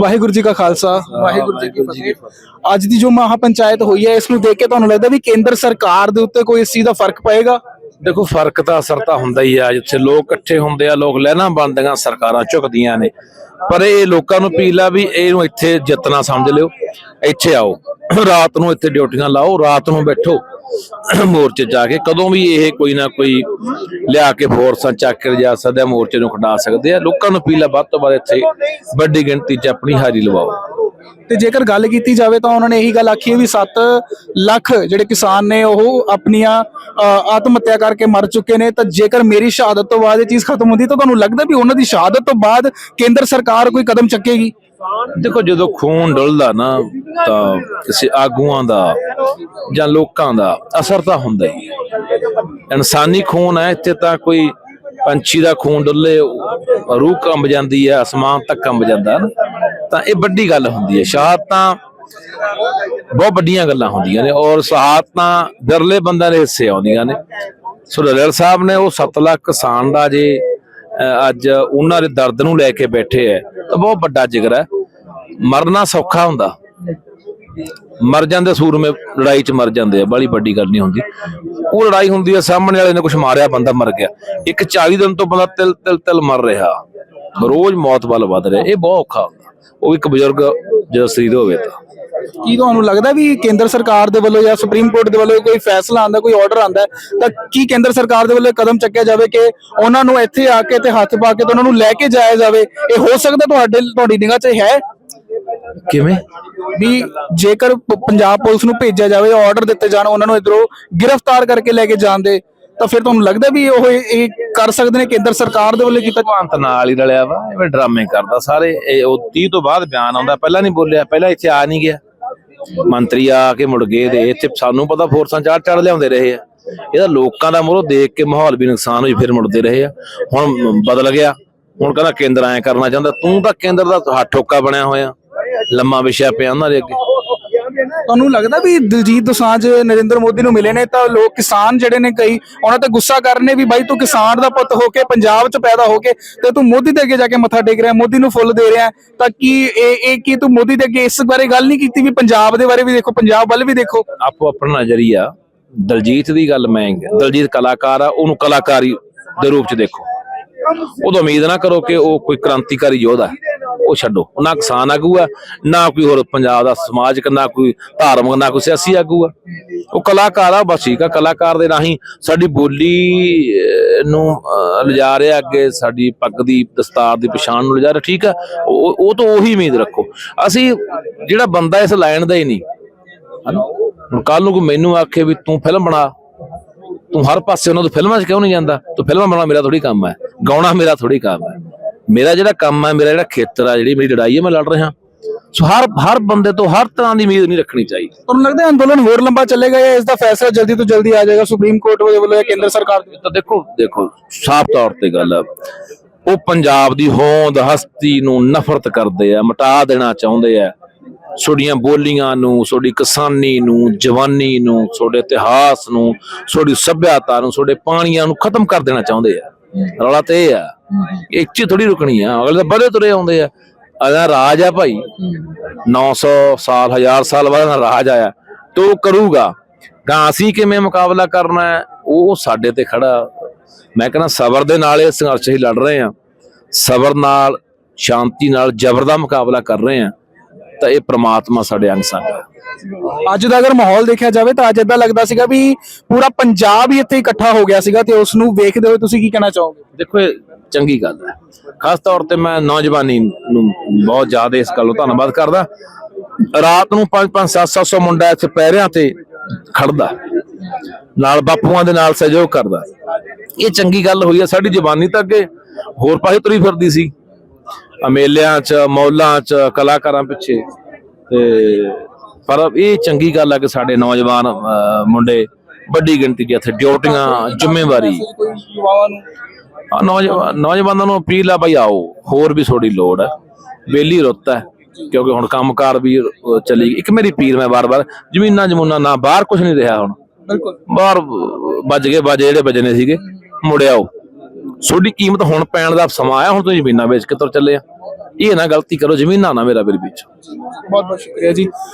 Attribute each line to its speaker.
Speaker 1: ਵਾਹਿਗੁਰੂ ਜੀ ਕਾ ਖਾਲਸਾ। ਵਾਹਿਗੁਰੂ ਜੀ ਕੀ ਫਤਿਹ। ਅੱਜ ਦੀ ਜੋ ਮਹਾ ਪੰਚਾਇਤ ਹੋਈ ਹੈ ਇਸ ਨੂੰ ਦੇਖ ਕੇ ਤੁਹਾਨੂੰ ਲੱਗਦਾ ਵੀ ਕੇਂਦਰ ਸਰਕਾਰ ਦੇ ਉੱਤੇ ਕੋਈ ਇਸ ਚੀਜ਼ ਦਾ ਫ਼ਰਕ ਪਏਗਾ?
Speaker 2: ਦੇਖੋ ਫ਼ਰਕ ਤਾਂ ਅਸਰ ਤਾਂ ਹੁੰਦਾ ਹੀ ਆ। ਜਿੱਥੇ ਲੋਕ ਇਕੱਠੇ ਹੁੰਦੇ ਆ ਲੋਕ ਲੈਣਾ ਬਣਦੀਆਂ ਸਰਕਾਰਾਂ ਝੁਕਦੀਆਂ ਨੇ। ਪਰ ਇਹ ਲੋਕਾਂ ਨੂੰ ਅਪੀਲ ਆ ਵੀ ਇਹਨੂੰ ਇੱਥੇ ਜਿੱਤਣਾ ਸਮਝ ਲਿਓ। ਇੱਥੇ ਆਓ। ਰਾਤ ਨੂੰ ਇੱਥੇ ਡਿਊਟੀਆਂ ਲਾਓ ਰਾਤ ਨੂੰ ਬੈਠੋ। ਮੋਰਚੇ ਜਾ ਕੇ ਕਦੋਂ ਵੀ ਇਹ ਕੋਈ ਨਾ ਕੋਈ ਲਿਆ ਕੇ ਫੋਰਸਾਂ ਚੱਕ ਕੇ ਜਾ ਸਕਦੇ ਮੋਰਚੇ ਨੂੰ ਖੜਾ ਸਕਦੇ ਆ। ਲੋਕਾਂ ਨੂੰ ਅਪੀਲ ਆ ਵੱਧ ਤੋਂ ਵੱਧ ਇੱਥੇ ਵੱਡੀ ਗਿਣਤੀ 'ਚ ਆਪਣੀ ਹਾਜ਼ਰੀ ਲਵਾਓ।
Speaker 1: ਤੇ ਜੇਕਰ ਗੱਲ ਕੀਤੀ ਜਾਵੇ ਤਾਂ ਉਹਨਾਂ ਨੇ ਇਹੀ ਗੱਲ ਆਖੀ ਹੈ ਵੀ 7 ਲੱਖ ਜਿਹੜੇ ਕਿਸਾਨ ਨੇ ਉਹ ਆਪਣੀਆਂ ਆਤਮ ਹੱਤਿਆ ਕਰਕੇ ਮਰ ਚੁੱਕੇ ਨੇ। ਤਾਂ ਜੇਕਰ ਮੇਰੀ ਸ਼ਹਾਦਤ ਤੋਂ ਬਾਅਦ ਇਹ ਚੀਜ਼ ਖਤਮ ਹੁੰਦੀ ਤਾਂ ਤੁਹਾਨੂੰ ਲੱਗਦਾ ਵੀ ਉਹਨਾਂ ਦੀ ਸ਼ਹਾਦਤ ਤੋਂ ਬਾਅਦ ਕੇਂਦਰ ਸਰਕਾਰ ਕੋਈ ਕਦਮ ਚੱਕੇਗੀ?
Speaker 2: ਦੇਖੋ ਜਦੋਂ ਖੂਨ ਡੁੱਲਦਾ ਨਾ ਤਾਂ ਕਿਸੇ ਆਗੂਆਂ ਦਾ ਜਾਂ ਲੋਕਾਂ ਦਾ ਅਸਰ ਤਾਂ ਹੁੰਦਾ ਹੀ ਹੈ। ਇਨਸਾਨੀ ਖੂਨ ਹੈ, ਇੱਥੇ ਤਾਂ ਕੋਈ ਪੰਛੀ ਦਾ ਖੂਨ ਡੁੱਲੇ, ਰੂਹ ਕੰਬ ਜਾਂਦੀ ਹੈ, ਅਸਮਾਨ ਤੱਕ ਕੰਬ ਜਾਂਦਾ ਤਾਂ ਇਹ ਵੱਡੀ ਗੱਲ ਹੁੰਦੀ ਹੈ। ਸ਼ਹਾਦਤਾਂ ਬਹੁਤ ਵੱਡੀਆਂ ਗੱਲਾਂ ਹੁੰਦੀਆਂ ਨੇ ਔਰ ਸ਼ਹਾਦਤਾਂ ਦਰਲੇ ਬੰਦਿਆਂ ਦੇ ਹਿੱਸੇ ਆਉਂਦੀਆਂ ਨੇ। ਸੋ ਰੇਲ ਸਾਹਿਬ ਨੇ ਉਹ 7 ਲੱਖ ਕਿਸਾਨ ਦਾ ਜੇ ਅੱਜ ਉਹਨਾਂ ਦੇ ਦਰਦ ਨੂੰ ਲੈ ਕੇ ਬੈਠੇ ਹੈ, ਤਾਂ ਬਹੁਤ ਵੱਡਾ ਜਿਗਰ ਹੈ। ਮਰਨਾ ਸੌਖਾ ਹੁੰਦਾ। ਮਰ ਜਾਂਦੇ ਸੂਰਮੇ ਲੜਾਈ 'ਚ ਮਰ ਜਾਂਦੇ ਆ ਬੜੀ ਵੱਡੀ ਗੱਲ ਨਹੀਂ ਹੁੰਦੀ। ਉਹ ਲੜਾਈ ਹੁੰਦੀ ਹੈ ਸਾਹਮਣੇ ਵਾਲੇ ਨੇ ਕੁਝ ਮਾਰਿਆ ਬੰਦਾ ਮਰ ਗਿਆ। ਇੱਕ 40 ਦਿਨ ਤੋਂ ਬੰਦਾ ਤਿਲ ਤਿਲ ਤਿਲ ਮਰ ਰਿਹਾ। ਰੋਜ਼ ਮੌਤ ਵੱਲ ਵੱਧ ਰਿਹਾ ਇਹ ਬਹੁਤ ਔਖਾ ਹੁੰਦਾ। ਉਹ ਇੱਕ ਬਜ਼ੁਰਗ ਜਦੋਂ ਸਰੀਰ ਹੋਵੇ ਤਾਂ।
Speaker 1: ਕੀ ਤੁਹਾਨੂੰ ਲੱਗਦਾ ਵੀ ਕੇਂਦਰ ਸਰਕਾਰ ਦੇ ਵੱਲੋਂ ਜਾਂ ਸੁਪਰੀਮ ਕੋਰਟ ਦੇ ਵੱਲੋਂ ਕੋਈ ਫੈਸਲਾ ਆਂਦਾ ਕੋਈ ਆਰਡਰ ਆਂਦਾ ਤਾਂ ਕੀ ਕੇਂਦਰ ਸਰਕਾਰ ਦੇ ਵੱਲੋਂ ਕਦਮ ਚੱਕਿਆ ਜਾਵੇ ਕਿ ਉਹਨਾਂ ਨੂੰ ਇੱਥੇ ਆ ਕੇ ਤੇ ਹੱਥ ਪਾ ਕੇ ਤੇ ਉਹਨਾਂ ਨੂੰ ਲੈ ਕੇ ਜਾਇਆ ਜਾਵੇ? ਇਹ ਹੋ ਸਕਦਾ ਤੁਹਾਡੇ ਤੁਹਾਡੀ ਨਿਗਾਹ 'ਚ ਹੈ?
Speaker 2: ਕਿਵੇਂ?
Speaker 1: ਵੀ ਜੇਕਰ ਪ- ਪੰਜਾਬ ਪੁਲਿਸ ਨੂੰ ਭੇਜਿਆ ਜਾਵੇ ਆਰਡਰ ਦਿੱਤੇ ਜਾਣ, ਉਹਨਾਂ ਨੂੰ ਇਧਰੋਂ ਗ੍ਰਿਫਤਾਰ ਕਰਕੇ ਲੈ ਕੇ ਜਾਣ ਦੇ, ਤਾਂ ਫਿਰ ਤੁਹਾਨੂੰ ਲੱਗਦਾ ਵੀ ਉਹ ਇਹ ਇਹ ਕਰ ਸਕਦੇ ਨੇ ਕੇਂਦਰ ਸਰਕਾਰ ਦੇ ਵੱਲੋਂ ਕੀਤਾ
Speaker 2: ਭਗਵੰਤ ਨਾਲ ਹੀ ਰਲਿਆ ਵਾ, ਐਵੇਂ ਡਰਾਮੇ ਕਰਦਾ ਸਾਰੇ। ਇਹ ਉਹ 30 ਤੋਂ ਬਾਅਦ ਬਿਆਨ ਆਉਂਦਾ, ਪਹਿਲਾਂ ਨਹੀਂ ਬੋਲਿਆ, ਪਹਿਲਾਂ ਇੱਥੇ ਆ ਨਹੀਂ ਗਿਆ। ਮੰਤਰੀ ਆ ਕੇ ਮੁੜ ਗਏ ਦੇ ਇੱਥੇ ਸਾਨੂੰ ਪਤਾ ਫੋਰਸਾਂ ਚਾੜ ਚਾੜ ਲਿਆਉਂਦੇ ਰਹੇ ਆ। ਇਹਦਾ ਲੋਕਾਂ ਦਾ ਮੋਰੋ ਦੇਖ ਕੇ ਮਾਹੌਲ ਵੀ ਨੁਕਸਾਨ ਹੋਈ, ਫਿਰ ਮੁੜਦੇ ਰਹੇ ਆ। ਹੁਣ ਬਦਲ ਗਿਆ, ਹੁਣ ਕਹਿੰਦਾ ਕੇਂਦਰ ਐ ਕਰਨਾ ਚਾਹੁੰਦਾ, ਤੂੰ ਤਾਂ ਕੇਂਦਰ ਦਾ ਹੱਥ ਠੋਕਾ ਬਣਿਆ ਹੋਇਆ। ਲੰਮਾ ਵਿਸ਼ਾ ਪਿਆ ਉਹਨਾਂ ਦੇ ਅੱਗੇ।
Speaker 1: ਤੁਹਾਨੂੰ ਲੱਗਦਾ ਵੀ ਦਿਲਜੀਤ ਦੋਸਾਂਝ ਨਰਿੰਦਰ ਮੋਦੀ ਨੂੰ ਮਿਲੇ ਨੇ ਤਾਂ ਲੋਕ ਕਿਸਾਨ ਜਿਹੜੇ ਨੇ ਕਈ ਉਹਨਾਂ ਤੇ ਗੁੱਸਾ ਕਰ ਰਹੇ ਨੇ ਵੀ ਬਾਈ ਤੂੰ ਕਿਸਾਨ ਦਾ ਪੁੱਤ ਹੋ ਕੇ ਪੰਜਾਬ 'ਚ ਪੈਦਾ ਹੋ ਕੇ ਤੇ ਤੂੰ ਮੋਦੀ ਦੇ ਅੱਗੇ ਜਾ ਕੇ ਮੱਥਾ ਟੇਕ ਰਿਹਾ ਮੋਦੀ ਨੂੰ ਫੁੱਲ ਦੇ ਰਿਹਾ। ਤਾਂ ਕੀ ਇਹ ਇਹ ਕੀ ਤੂੰ ਮੋਦੀ ਦੇ ਅੱਗੇ ਇਸ ਬਾਰੇ ਗੱਲ ਨਹੀਂ ਕੀਤੀ ਵੀ ਪੰਜਾਬ ਦੇ ਬਾਰੇ ਵੀ ਦੇਖੋ ਪੰਜਾਬ ਵੱਲ ਵੀ ਦੇਖੋ?
Speaker 2: ਆਪੋ ਆਪਣਾ ਨਜ਼ਰੀਆ ਦਲਜੀਤ ਦੀ ਗੱਲ ਮੈਂ ਦਲਜੀਤ ਕਲਾਕਾਰ ਆ ਉਹਨੂੰ ਕਲਾਕਾਰੀ ਦੇ ਰੂਪ ਚ ਦੇਖੋ। ਉਦੋਂ ਉਮੀਦ ਨਾ ਕਰੋ ਕਿ ਉਹ ਕੋਈ ਕ੍ਰਾਂਤੀਕਾਰੀ ਯੋਧਾ ਹੈ। ਉਹ ਛੱਡੋ। ਉਹ ਨਾ ਕਿਸਾਨ ਆਗੂ ਆ, ਨਾ ਕੋਈ ਹੋਰ ਪੰਜਾਬ ਦਾ ਸਮਾਜਿਕ, ਨਾ ਕੋਈ ਧਾਰਮਿਕ, ਨਾ ਕੋਈ ਸਿਆਸੀ ਆਗੂ ਆ। ਉਹ ਕਲਾਕਾਰ ਆ, ਬਸ ਠੀਕ ਆ। ਕਲਾਕਾਰ ਦੇ ਰਾਹੀਂ ਸਾਡੀ ਬੋਲੀ ਨੂੰ ਲਿਜਾ ਰਿਹਾ ਅੱਗੇ, ਸਾਡੀ ਪੱਗ ਦੀ, ਦਸਤਾਰ ਦੀ ਪਛਾਣ ਨੂੰ ਲਿਜਾ ਰਿਹਾ, ਠੀਕ ਆ। ਉਹ ਉਹ ਤੋਂ ਉਹੀ ਉਮੀਦ ਰੱਖੋ। ਅਸੀਂ ਜਿਹੜਾ ਬੰਦਾ ਇਸ ਲਾਈਨ ਦਾ ਹੀ ਨਹੀਂ, ਹਨਾ? ਹੁਣ ਕੱਲ ਨੂੰ ਕੋਈ ਮੈਨੂੰ ਆਖੇ ਵੀ ਤੂੰ ਫਿਲਮ ਬਣਾ, ਤੂੰ ਹਰ ਪਾਸੇ ਉਹਨਾਂ ਤੋਂ ਫਿਲਮਾਂ 'ਚ ਕਿਉਂ ਨਹੀਂ ਜਾਂਦਾ? ਤੂੰ ਫਿਲਮਾਂ ਬਣਾ ਮੇਰਾ ਥੋੜੀ ਕੰਮ ਹੈ, ਗਾਉਣਾ ਮੇਰਾ ਥੋੜੀ ਕੰਮ ਹੈ। ਮੇਰਾ ਜਿਹੜਾ ਕੰਮ ਹੈ ਮੇਰਾ ਜਿਹੜਾ ਖੇਤਰ ਆ ਜਿਹੜੀ ਮੇਰੀ ਲੜਾਈ ਹੈ ਮੈਂ ਲੜ ਰਿਹਾ। ਸੋ ਹਰ ਹਰ ਬੰਦੇ ਤੋਂ ਹਰ ਤਰ੍ਹਾਂ ਦੀ ਉਮੀਦ ਨਹੀਂ ਰੱਖਣੀ ਚਾਹੀਦੀ।
Speaker 1: ਤੁਹਾਨੂੰ ਲੱਗਦਾ ਅੰਦੋਲਨ ਹੋਰ ਲੰਬਾ ਚੱਲੇਗਾ ਜਾਂ ਇਸ ਦਾ ਫੈਸਲਾ ਜਲਦੀ ਤੋਂ ਜਲਦੀ ਆ ਜਾਏਗਾ ਸੁਪਰੀਮ ਕੋਰਟ ਦੇ ਵੱਲੋਂ ਜਾਂ ਕੇਂਦਰ ਸਰਕਾਰ ਦੇ
Speaker 2: ਤਾਂ ਦੇਖੋ ਦੇਖੋ ਸਾਫ਼ ਤੌਰ ਤੇ ਗੱਲ ਆ। ਉਹ ਪੰਜਾਬ ਦੀ ਹੋਂਦ ਹਸਤੀ ਨੂੰ ਨਫ਼ਰਤ ਕਰਦੇ ਆ ਮਿਟਾ ਦੇਣਾ ਚਾਹੁੰਦੇ ਆ। ਛੋਡੀਆਂ ਬੋਲੀਆਂ ਨੂੰ ਛੋਡੀ ਕਿਸਾਨੀ ਨੂੰ ਜਵਾਨੀ ਨੂੰ ਛੋਡੇ ਇਤਿਹਾਸ ਨੂੰ ਛੋਡੀ ਸੱਭਿਆਤਾ ਨੂੰ ਛੋਡੇ ਪਾਣੀਆਂ ਨੂੰ ਖਤਮ ਕਰ ਦੇਣਾ ਚਾਹੁੰਦੇ ਆ। ਰੌਲਾ ਤੇ ਇਹ ਆ। ਇਹ ਇੱਥੇ ਥੋੜੀ ਰੁਕਣੀ ਆ। ਅਗਲੇ ਤਾਂ ਬੜੇ ਤੁਰੇ ਆਉਂਦੇ ਆ। ਅਗਾ ਰਾਜ ਆ ਭਾਈ। 900 ਸਾਲ 1000 ਸਾਲ ਬਾਅਦ ਰਾਜ ਆਇਆ। ਤੇ ਉਹ ਕਰੂਗਾ। ਗਾਂ ਅਸੀਂ ਕਿਵੇਂ ਮੁਕਾਬਲਾ ਕਰਨਾ ਉਹ ਸਾਡੇ ਤੇ ਖੜਾ। ਮੈਂ ਕਹਿੰਦਾ, ਸਬਰ ਦੇ ਨਾਲ ਇਹ ਸੰਘਰਸ਼ ਹੀ ਲੜ ਰਹੇ ਆ ਸਬਰ ਨਾਲ, ਸ਼ਾਂਤੀ ਨਾਲ, ਜ਼ਬਰ ਦਾ ਮੁਕਾਬਲਾ ਕਰ ਰਹੇ ਆ ਤਾਂ ਇਹ ਪ੍ਰਮਾਤਮਾ ਸਾਡੇ ਅੰਗ ਸੰਗ ਹੈ
Speaker 1: ਅੱਜ ਦਾ ਅਗਰ ਮਾਹੌਲ ਦੇਖਿਆ ਜਾਵੇ ਤਾਂ ਅੱਜ ਇਦਾਂ ਲੱਗਦਾ ਸੀਗਾ ਵੀ ਪੂਰਾ ਪੰਜਾਬ ਹੀ ਇੱਥੇ ਇਕੱਠਾ ਹੋ ਗਿਆ ਸੀਗਾ ਤੇ ਉਸ ਨੂੰ ਵੇਖਦੇ ਹੋਏ ਤੁਸੀਂ ਕੀ ਕਹਿਣਾ ਚਾਹੋਗੇ?
Speaker 2: ਦੇਖੋ ਇਹ ਚੰਗੀ ਗੱਲ ਹੈ। ਖਾਸ ਤੌਰ ਤੇ ਮੈਂ ਨੌਜਵਾਨੀ ਨੂੰ ਬਹੁਤ ਜ਼ਿਆਦਾ ਇਸ ਗੱਲੋਂ ਧੰਨਵਾਦ ਕਰਦਾ। ਰਾਤ ਨੂੰ 5 5 7 700 ਮੁੰਡਾ ਇੱਥੇ ਪੈਰਿਆਂ ਤੇ ਖੜਦਾ ਨਾਲ ਬਾਪੂਆਂ ਦੇ ਨਾਲ ਸਹਿਯੋਗ ਕਰਦਾ। ਇਹ ਚੰਗੀ ਗੱਲ ਹੋਈ ਹੈ ਸਾਡੀ ਜ਼ਬਾਨੀ ਤਾਂ ਅੱਗੇ ਹੋਰ ਪਾਸੇ ਤੁਰੀ ਫਿਰਦੀ ਸੀ। ਮੇਲਿਆਂ 'ਚ ਮੌਲਾਂ 'ਚ ਕਲਾਕਾਰਾਂ ਪਿੱਛੇ। ਤੇ ਪਰ ਇਹ ਚੰਗੀ ਗੱਲ ਹੈ ਕਿ ਸਾਡੇ ਨੌਜਵਾਨ ਮੁੰਡੇ ਵੱਡੀ ਗਿਣਤੀ 'ਚ ਇੱਥੇ ਡਿਊਟੀਆਂ ਜ਼ਿੰਮੇਵਾਰੀ। ਆ ਨੌਜਵਾਨ ਨੌਜਵਾਨਾਂ ਨੂੰ ਅਪੀਲ ਆ ਬਈ ਆਓ ਹੋਰ ਵੀ ਥੋੜੀ ਲੋੜ ਹੈ ਵੇਲੀ ਰੁੱਤ ਹੈ ਕਿਉਂਕਿ ਹੁਣ ਕੰਮਕਾਰ ਵੀ ਚੱਲੀ ਇੱਕ ਮੇਰੀ ਪੀਰ ਮੈਂ ਵਾਰ-ਵਾਰ ਜ਼ਮੀਨਾਂ ਜਮੂਨਾਂ ਨਾ ਬਾਹਰ ਕੁਝ ਨਹੀਂ ਰਿਹਾ ਹੁਣ।
Speaker 1: ਬਿਲਕੁਲ।
Speaker 2: ਬਾਹਰ ਵੱਜ ਗਏ ਬਾਜੇ ਜਿਹੜੇ ਵੱਜਣੇ ਸੀਗੇ ਮੁੜ ਆਓ। ਤੁਹਾਡੀ ਕੀਮਤ ਹੁਣ ਪੈਣ ਦਾ ਸਮਾਂ ਆਇਆ, ਹੁਣ ਤੁਸੀਂ ਜ਼ਮੀਨਾਂ ਵੇਚ ਕੇ ਤੁਰ ਚੱਲੇ ਆ। ਇਹ ਨਾ ਗਲਤੀ ਕਰੋ, ਜ਼ਮੀਨਾਂ ਨਾ ਮੇਰਾ ਵੀਰ ਵਿੱਚ
Speaker 1: ਬਹੁਤ ਬਹੁਤ ਸ਼ੁਕਰੀਆ ਜੀ।